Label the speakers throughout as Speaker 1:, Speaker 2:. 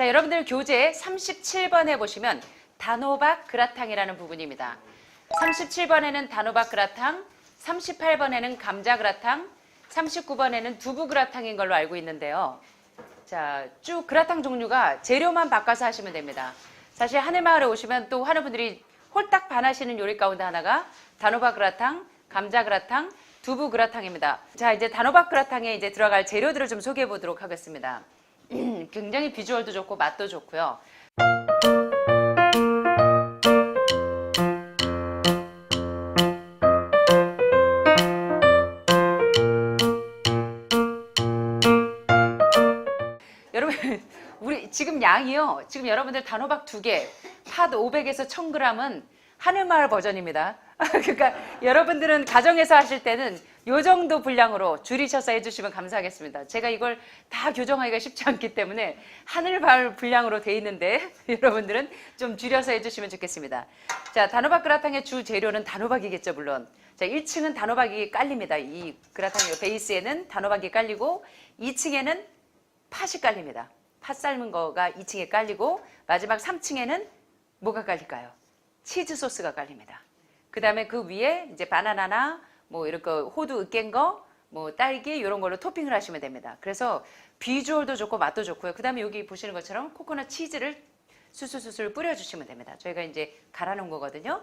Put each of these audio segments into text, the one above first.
Speaker 1: 자, 여러분들 교재 37번에 보시면 단호박 그라탕이라는 부분입니다. 37번에는 단호박 그라탕, 38번에는 감자 그라탕, 39번에는 두부 그라탕인 걸로 알고 있는데요. 자, 쭉 그라탕 종류가 재료만 바꿔서 하시면 됩니다. 사실 하늘마을에 오시면 또 하는 분들이 홀딱 반하시는 요리 가운데 하나가 단호박 그라탕, 감자 그라탕, 두부 그라탕입니다. 자, 이제 단호박 그라탕에 이제 들어갈 재료들을 좀 소개해 보도록 하겠습니다. 굉장히 비주얼도 좋고 맛도 좋고요. 여러분, 지금 양이요. 지금 여러분들 단호박 두 개, 팥 500에서 1000g은 하늘마을 버전입니다. 그러니까 여러분들은 가정에서 하실 때는 요 정도 분량으로 줄이셔서 해주시면 감사하겠습니다. 제가 이걸 다 교정하기가 쉽지 않기 때문에 하늘마을 분량으로 돼 있는데 여러분들은 좀 줄여서 해주시면 좋겠습니다. 자, 단호박 그라탕의 주 재료는 단호박이겠죠, 물론. 자, 1층은 단호박이 깔립니다. 이 그라탕 베이스에는 단호박이 깔리고 2층에는 팥이 깔립니다. 팥 삶은 거가 2층에 깔리고 마지막 3층에는 뭐가 깔릴까요? 치즈 소스가 깔립니다. 그 다음에 그 위에 이제 바나나나 뭐 이렇게 호두 으깬 거, 뭐 딸기 이런 걸로 토핑을 하시면 됩니다. 그래서 비주얼도 좋고 맛도 좋고요. 그 다음에 여기 보시는 것처럼 코코넛 치즈를 수술수술 뿌려주시면 됩니다. 저희가 이제 갈아놓은 거거든요.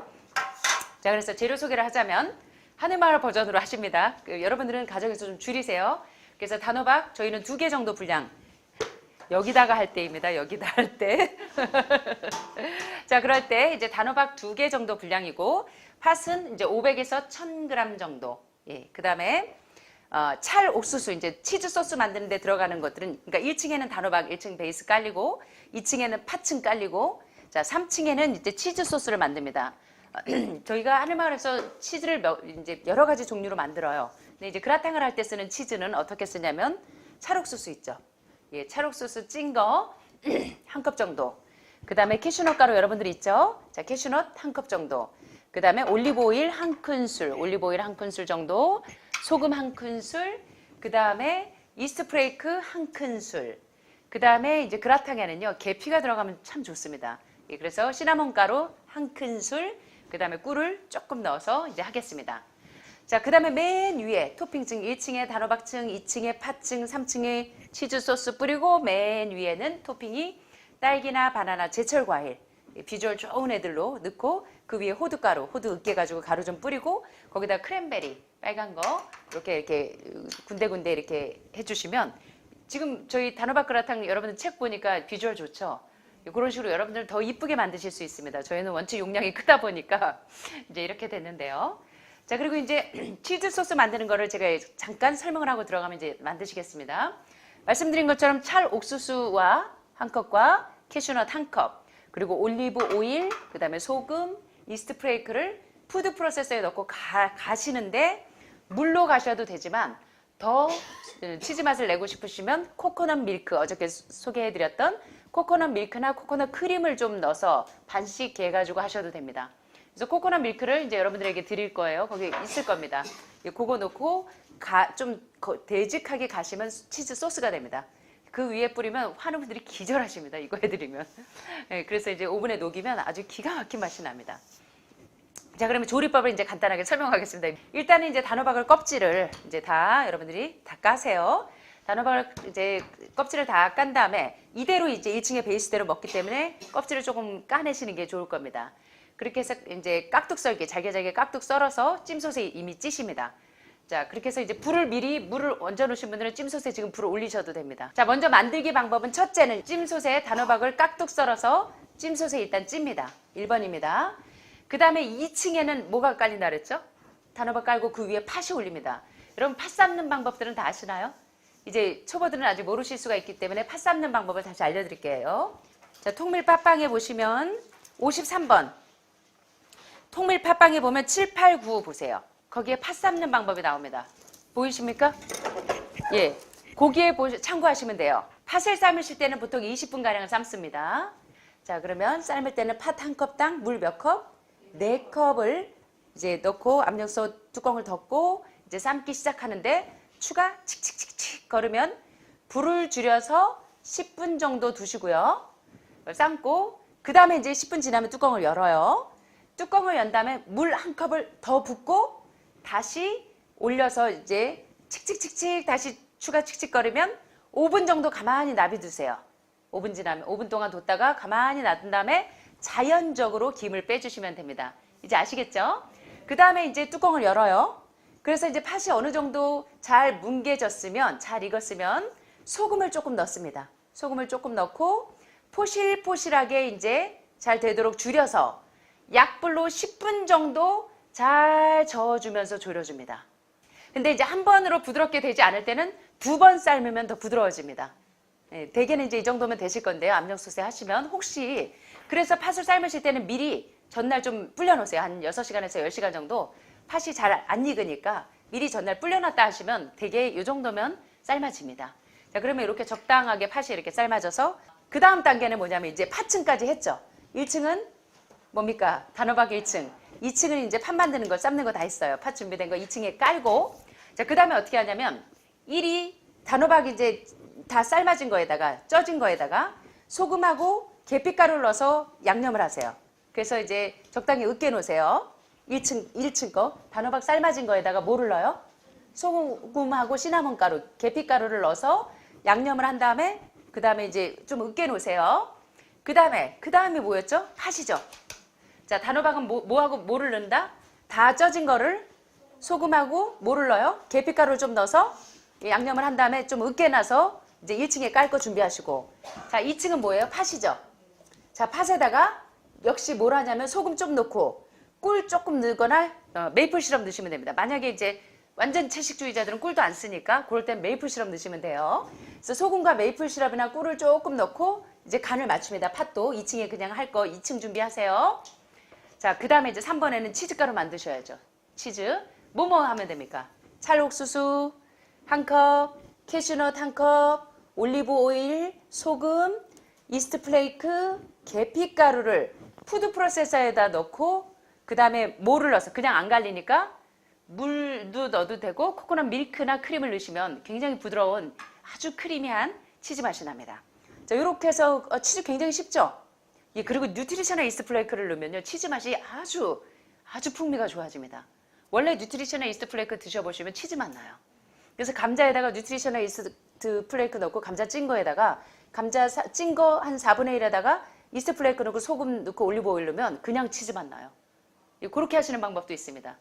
Speaker 1: 자, 그래서 재료 소개를 하자면 하늘마을 버전으로 하십니다. 그 여러분들은 가정에서 좀 줄이세요. 그래서 단호박 저희는 두 개 정도 분량 여기다가 할 때입니다. 여기다 할 때. 자, 그럴 때 이제 단호박 두 개 정도 분량이고 팥은 이제 500에서 1000g 정도. 예. 그 다음에 어, 찰 옥수수 이제 치즈 소스 만드는 데 들어가는 것들은 그러니까 1층에는 단호박 1층 베이스 깔리고 2층에는 팥층 깔리고 자, 3층에는 이제 치즈 소스를 만듭니다. 저희가 하늘마을에서 치즈를 몇- 이제 여러 가지 종류로 만들어요. 근데 이제 그라탕을 할 때 쓰는 치즈는 어떻게 쓰냐면 찰옥수수 있죠. 예, 찰옥수수 찐 거 한 컵 정도. 그 다음에 캐슈넛 가루 여러분들 있죠? 자, 캐슈넛 한 컵 정도. 그 다음에 올리브 오일 한 큰술, 올리브 오일 한 큰술 정도. 소금 한 큰술. 그 다음에 이스트 프레이크 한 큰술. 그 다음에 이제 그라탕에는요, 계피가 들어가면 참 좋습니다. 예, 그래서 시나몬 가루 한 큰술. 그 다음에 꿀을 조금 넣어서 이제 하겠습니다. 자, 그 다음에 맨 위에 토핑층 1층에 단호박층, 2층에 팥층, 3층에 치즈 소스 뿌리고 맨 위에는 토핑이 딸기나 바나나, 제철 과일, 예, 비주얼 좋은 애들로 넣고 그 위에 호두가루, 호두 으깨 가지고 가루 좀 뿌리고 거기다 크랜베리, 빨간 거 이렇게 이렇게 군데군데 이렇게 해주시면 지금 저희 단호박 그라탕 여러분들 책 보니까 비주얼 좋죠? 그런 식으로 여러분들 더 이쁘게 만드실 수 있습니다. 저희는 원체 용량이 크다 보니까 이제 이렇게 됐는데요. 자, 그리고 이제 치즈 소스 만드는 거를 제가 잠깐 설명을 하고 들어가면 이제 만드시겠습니다. 말씀드린 것처럼 찰 옥수수와 한 컵과 캐슈넛 한 컵, 그리고 올리브 오일, 그 다음에 소금, 이스트 프레이크를 푸드 프로세서에 넣고 가, 가시는데 물로 가셔도 되지만 더 치즈 맛을 내고 싶으시면 코코넛 밀크 어저께 소- 소개해드렸던 코코넛 밀크나 코코넛 크림을 좀 넣어서 반씩 해가지고 하셔도 됩니다. 그래서 코코넛 밀크를 이제 여러분들에게 드릴 거예요. 거기 있을 겁니다. 예, 그거 넣고 가, 좀 거- 되직하게 가시면 치즈 소스가 됩니다. 그 위에 뿌리면 하는 분들이 기절하십니다. 이거 해드리면. 예, 그래서 이제 오븐에 녹이면 아주 기가 막힌 맛이 납니다. 자, 그러면 조리법을 이제 간단하게 설명하겠습니다. 일단은 이제 단호박을 껍질을 이제 다 여러분들이 다 까세요. 단호박을 이제 껍질을 다 깐 다음에 이대로 이제 1층의 베이스대로 먹기 때문에 껍질을 조금 까내시는 게 좋을 겁니다. 그렇게 해서 이제 깍둑 썰기, 잘게 잘게 깍둑 썰어서 찜솥에 이미 찌십니다. 자, 그렇게 해서 이제 불을 미리 물을 얹어 놓으신 분들은 찜솥에 지금 불을 올리셔도 됩니다. 자, 먼저 만들기 방법은 첫째는 찜솥에 단호박을 깍둑 썰어서 찜솥에 일단 찝니다. 1번입니다. 그 다음에 2층에는 뭐가 깔린다 그랬죠? 단호박 깔고 그 위에 팥이 올립니다. 여러분 팥 삶는 방법들은 다 아시나요? 이제 초보들은 아직 모르실 수가 있기 때문에 팥 삶는 방법을 다시 알려드릴게요. 자, 통밀 팥빵에 보시면 53번 통밀 팥빵에 보면 7, 8, 9 보세요. 거기에 팥 삶는 방법이 나옵니다. 보이십니까? 예. 거기에 보시, 참고하시면 돼요. 팥을 삶으실 때는 보통 20분 가량을 삶습니다. 자, 그러면 삶을 때는 팥 한 컵당 물 몇 컵? 네 컵을 이제 넣고 압력솥 뚜껑을 덮고 이제 삶기 시작하는데 추가 칙칙칙칙 거르면 불을 줄여서 10분 정도 두시고요. 삶고 그 다음에 이제 10분 지나면 뚜껑을 열어요. 뚜껑을 연 다음에 물 한 컵을 더 붓고 다시 올려서 이제 칙칙칙칙 다시 추가 칙칙거리면 5분 정도 가만히 놔두세요. 5분 지나면 5분 동안 뒀다가 가만히 놔둔 다음에 자연적으로 김을 빼주시면 됩니다. 이제 아시겠죠? 그 다음에 이제 뚜껑을 열어요. 그래서 이제 팥이 어느 정도 잘 뭉개졌으면 잘 익었으면 소금을 조금 넣습니다. 소금을 조금 넣고 포실포실하게 이제 잘 되도록 줄여서 약불로 10분 정도 잘 저어주면서 졸여줍니다. 근데 이제 한 번으로 부드럽게 되지 않을 때는 두 번 삶으면 더 부드러워집니다. 네, 대개는 이제 이 정도면 되실 건데요. 압력솥에 하시면 혹시 그래서 팥을 삶으실 때는 미리 전날 좀 불려놓으세요. 한 6시간에서 10시간 정도 팥이 잘 안 익으니까 미리 전날 불려놨다 하시면 되게 이 정도면 삶아집니다. 자 그러면 이렇게 적당하게 팥이 이렇게 삶아져서 그 다음 단계는 뭐냐면 이제 팥층까지 했죠. 1층은 뭡니까? 단호박 1층. 2층은 이제 팥 만드는 거, 삶는 거 다 했어요. 팥 준비된 거 2층에 깔고. 자, 그 다음에 어떻게 하냐면 1이 단호박 이제 다 삶아진 거에다가 쪄진 거에다가 소금하고 계피가루를 넣어서 양념을 하세요. 그래서 이제 적당히 으깨 놓으세요. 1층, 1층 거. 단호박 삶아진 거에다가 뭐를 넣어요? 소금하고 시나몬 가루, 계피가루를 넣어서 양념을 한 다음에 그 다음에 이제 좀 으깨 놓으세요. 그 다음에, 그 다음에 뭐였죠? 팥이죠. 자, 단호박은 뭐, 뭐하고 뭐를 넣는다? 다 쪄진 거를 소금하고 뭐를 넣어요? 계피가루를 좀 넣어서 양념을 한 다음에 좀 으깨놔서 이제 1층에 깔 거 준비하시고 자, 2층은 뭐예요? 팥이죠. 자, 팥에다가 역시 뭘 하냐면 소금 좀 넣고 꿀 조금 넣거나 어, 메이플 시럽 넣으시면 됩니다. 만약에 이제 완전 채식주의자들은 꿀도 안 쓰니까 그럴 땐 메이플 시럽 넣으시면 돼요. 그래서 소금과 메이플 시럽이나 꿀을 조금 넣고 이제 간을 맞춥니다. 팥도 2층에 그냥 할 거 2층 준비하세요. 자, 그 다음에 이제 3번에는 치즈가루 만드셔야죠. 치즈. 뭐뭐 하면 됩니까? 찰옥수수 한 컵, 캐슈넛 한 컵, 올리브 오일, 소금, 이스트 플레이크, 계피가루를 푸드 프로세서에다 넣고 그 다음에 뭐를 넣어서 그냥 안 갈리니까 물도 넣어도 되고 코코넛 밀크나 크림을 넣으시면 굉장히 부드러운 아주 크리미한 치즈 맛이 납니다. 자, 이렇게 해서 어, 치즈 굉장히 쉽죠? 예, 그리고 뉴트리셔널 이스트 플레이크를 넣으면요. 치즈 맛이 아주 아주 풍미가 좋아집니다. 원래 뉴트리셔널 이스트 플레이크 드셔보시면 치즈 맛 나요. 그래서 감자에다가 뉴트리셔널 이스트 플레이크 넣고 감자 찐 거에다가 감자 찐 거 한 4분의 1에다가 이스트 플레이크 넣고 소금 넣고 올리브 오일 넣으면 그냥 치즈 맛 나요. 예, 그렇게 하시는 방법도 있습니다.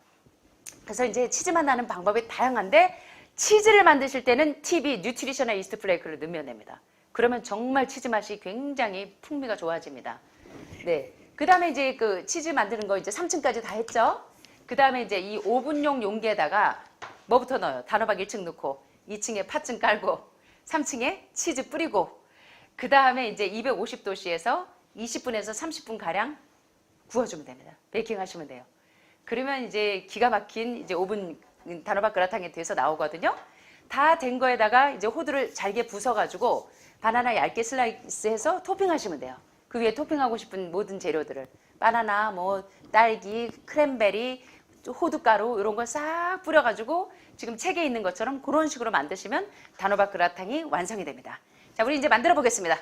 Speaker 1: 그래서 이제 치즈 맛 나는 방법이 다양한데 치즈를 만드실 때는 팁이 뉴트리셔널 이스트 플레이크를 넣으면 됩니다. 그러면 정말 치즈 맛이 굉장히 풍미가 좋아집니다. 네. 그 다음에 이제 그 치즈 만드는 거 이제 3층까지 다 했죠? 그 다음에 이제 이 오븐용 용기에다가 뭐부터 넣어요? 단호박 1층 넣고 2층에 팥층 깔고 3층에 치즈 뿌리고 그 다음에 이제 250도씨에서 20분에서 30분 가량 구워주면 됩니다. 베이킹 하시면 돼요. 그러면 이제 기가 막힌 이제 오븐 단호박 그라탕이 돼서 나오거든요. 다 된 거에다가 이제 호두를 잘게 부숴가지고 바나나 얇게 슬라이스해서 토핑하시면 돼요. 그 위에 토핑하고 싶은 모든 재료들을 바나나, 뭐 딸기, 크랜베리, 호두가루 이런 걸 싹 뿌려가지고 지금 책에 있는 것처럼 그런 식으로 만드시면 단호박 그라탕이 완성이 됩니다. 자, 우리 이제 만들어 보겠습니다.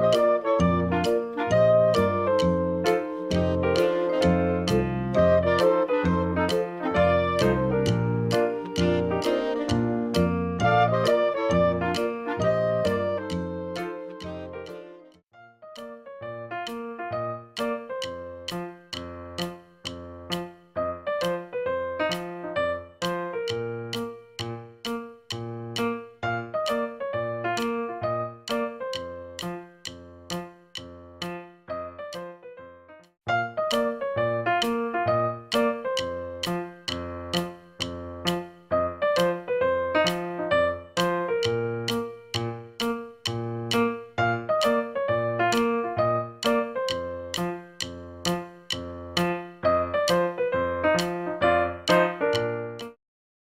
Speaker 1: Thank you.